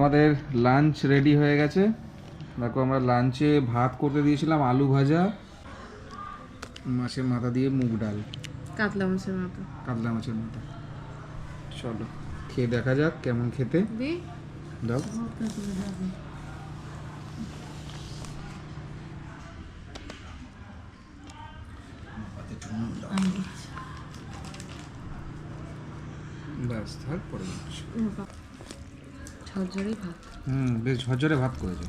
আমাদের lunch ready হয়ে গেছে। দেখো আমরা লাঞ্চে ভাত করতে দিয়েছিলাম আলু ভাজা মাছের মাথা দিয়ে মুগ ডাল। কাতলা মাছের মতো কাতলা মাছের মাথা। চলো খেয়ে দেখা যাক কেমন খেতে। দাও। ব্যাস থাক পরে। ঝরঝরেই ভাত। হুম বেশ ঝরঝরে ভাত করেছে।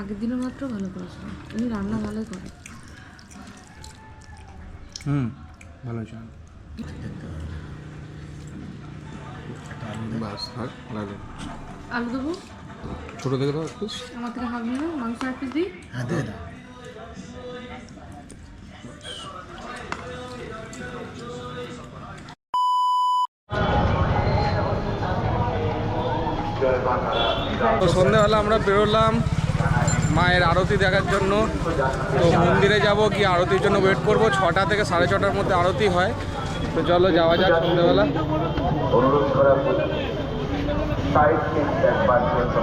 আগের দিনের মাত্র ভালো করেছিল। উনি রান্না ভালোই করে। হুম ভালো হয়েছে ব্যাস থাক লাগে আলু দেবো? ছোটো দেখে দাও একটু আমার থেকে হাফ নিয়ে মাংস এক পিস দিই। তো সন্ধ্যেবেলা আমরা বেরোলাম মায়ের আরতি দেখার জন্য। তো মন্দিরে যাব কি আরতির জন্য ওয়েট করব। ছটা থেকে সাড়ে ছটার মধ্যে আরতি হয়। তো চলো যাওয়া যাক সন্ধ্যেবেলা। অনুরোধ করা হচ্ছে সাইড সিট দেখবার জন্য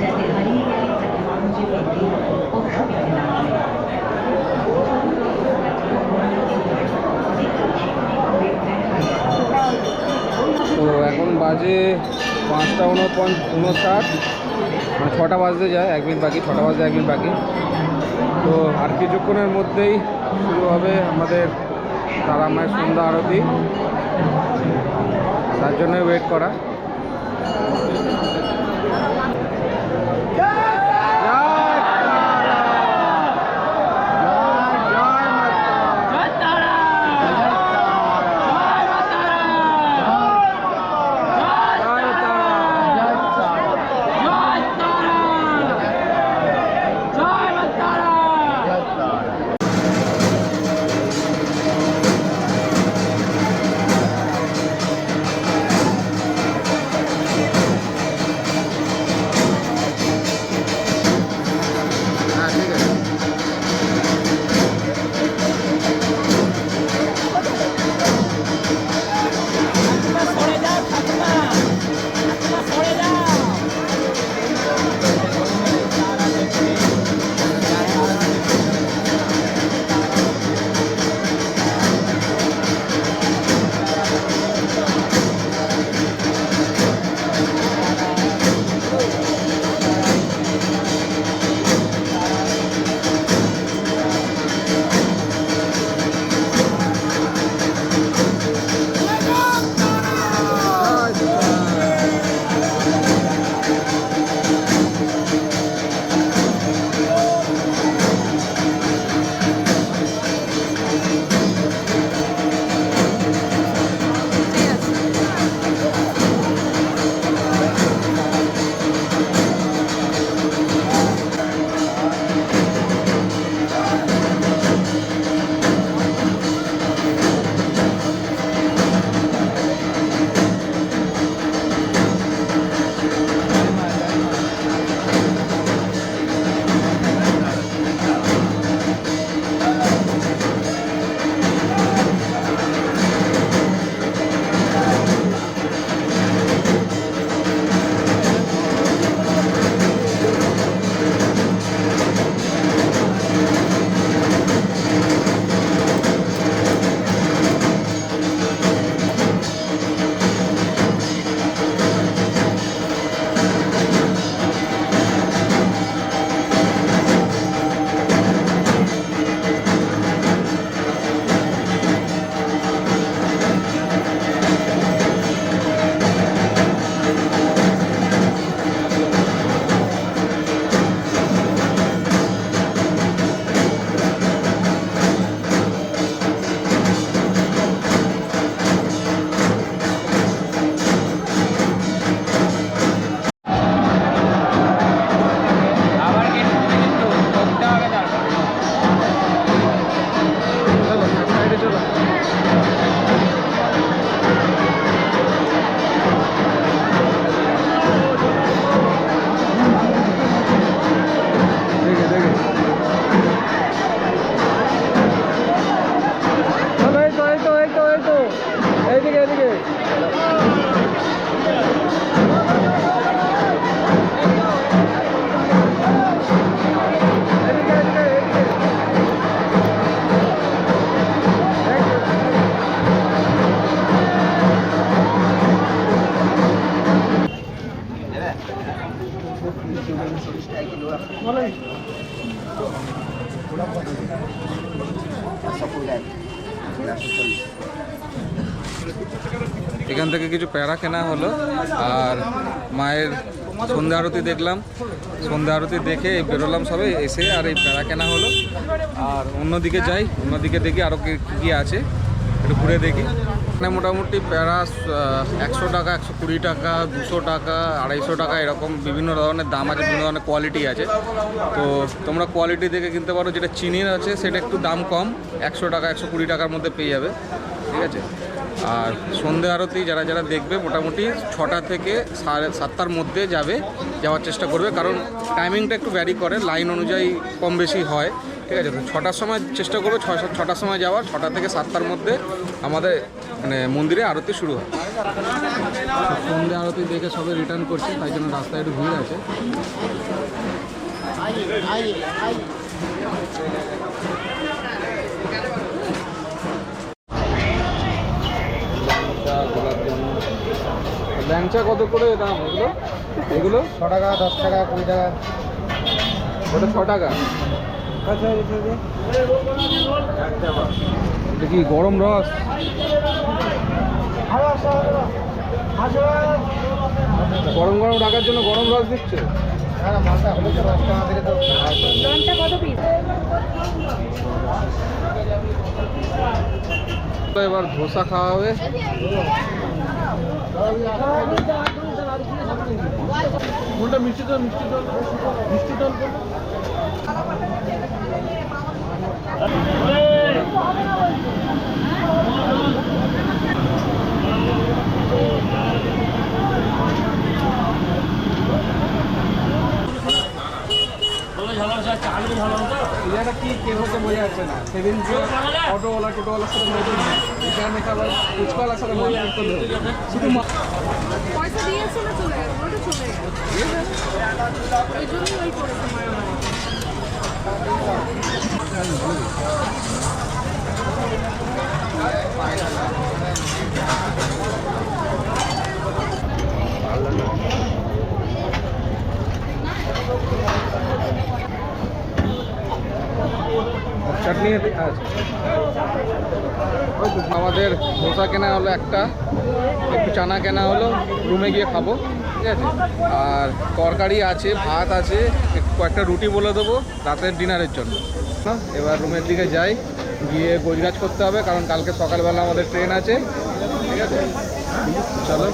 যাতে হারিয়ে গেলে তাকে খুঁজে পেতে অসুবিধে না হয় তো এখন বাজে পাঁচটা উনপঞ্চ উনষাট। মানে ছটা বাজতে যায়, এক মিনিট বাকি, ছটা বাজতে এক মিনিট বাকি। তো আর কিছুক্ষণের মধ্যেই শুরু হবে আমাদের তারা মায়ের সন্ধ্যা আরতি। তার জন্যই ওয়েট করা। এখান থেকে কিছু প্যারা কেনা হলো, আর মায়ের সন্ধ্যা আরতি দেখলাম। সন্ধ্যা আরতি দেখে বেরোলাম সবে এসে আর এই প্যারা কেনা হলো। আর অন্যদিকে যাই, অন্যদিকে দেখি আরও কী কী আছে। একটু ঘুরে দেখি। এখানে মোটামুটি প্যারা একশো টাকা, একশো কুড়ি টাকা, দুশো টাকা, আড়াইশো টাকা এরকম বিভিন্ন ধরনের দাম আছে, বিভিন্ন ধরনের কোয়ালিটি আছে। তো তোমরা কোয়ালিটি দেখে কিনতে পারো, যেটা চিনির আছে, সেটা একটু দাম কম, একশো টাকা, একশো কুড়ি টাকার মধ্যে পেয়ে যাবে। ঠিক আছে? আর সন্ধে আরতি যারা যারা দেখবে, মোটামুটি ছটা থেকে সাড়ে সাতটার মধ্যে যাবে, যাওয়ার চেষ্টা করবে। কারণ টাইমিংটা একটু ভ্যারি করে লাইন অনুযায়ী কম বেশি হয়। ঠিক আছে ছটার সময় চেষ্টা করবে ছয় ছটার সময় যাওয়ার ছটা থেকে সাতটার মধ্যে আমাদের মানে মন্দিরে আরতি শুরু হয়। সন্ধে আরতি দেখে সবাই রিটার্ন করছে তাই জন্য রাস্তায় একটু ভিড় আছে। ল্যাংচা কত করে দাম এগুলো? এগুলো? ছ টাকা দশ টাকা কুড়ি টাকা। ওটা ছ টাকা এটা কি গরম রস? গরম গরম রাখার জন্য গরম রস দিচ্ছে? হ্যাঁ এবার ধোসা খাওয়া হবে। কোনটা মিষ্টি জল মিষ্টি জল মিষ্টি জল এটা কি কে হচ্ছে বোঝা যাচ্ছে না সেদিন যে অটোওয়ালা টোটোওয়ালার সাথে মজা এখানে খাবার ফুচকাওয়ালার সাথে মজা করতে হবে শুধু পয়সা দিয়েছে না চলে গেছে? ওটা চলে জন্যই ওই করেছে চাটনি আছে ওই তো আমাদের ধোসা কেনা হলো একটা, একটু চানা কেনা হলো, রুমে গিয়ে খাব, ঠিক আছে? আর তরকারি আছে, ভাত আছে কয়েকটা রুটি বলে দেবো রাতের ডিনারের জন্য। এবার রুমের দিকে যাই, গিয়ে গোজগাজ করতে হবে, কারণ কালকে সকালবেলা আমাদের ট্রেন আছে, ঠিক আছে? চলো।